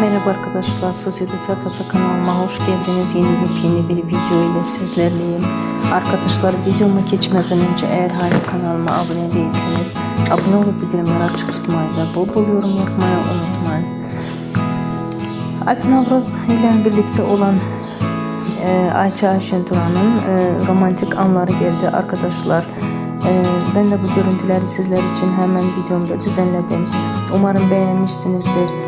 Merhaba arkadaşlar, Sosyete Sayfası kanalıma hoş geldiniz. Yeni bir yeni bir video ile sizlerleyim. Arkadaşlar videoma geçmeden önce eğer hala kanalıma abone değilseniz abone olup bildirimleri açık tutmayı ve bol bol yorum yapmayı unutmayın. Alp Navruz ile birlikte olan e, Ayça Ayşen Turan'ın e, romantik anları geldi arkadaşlar. E, ben de bu görüntüleri sizler için hemen videomda düzenledim. Umarım beğenmişsinizdir.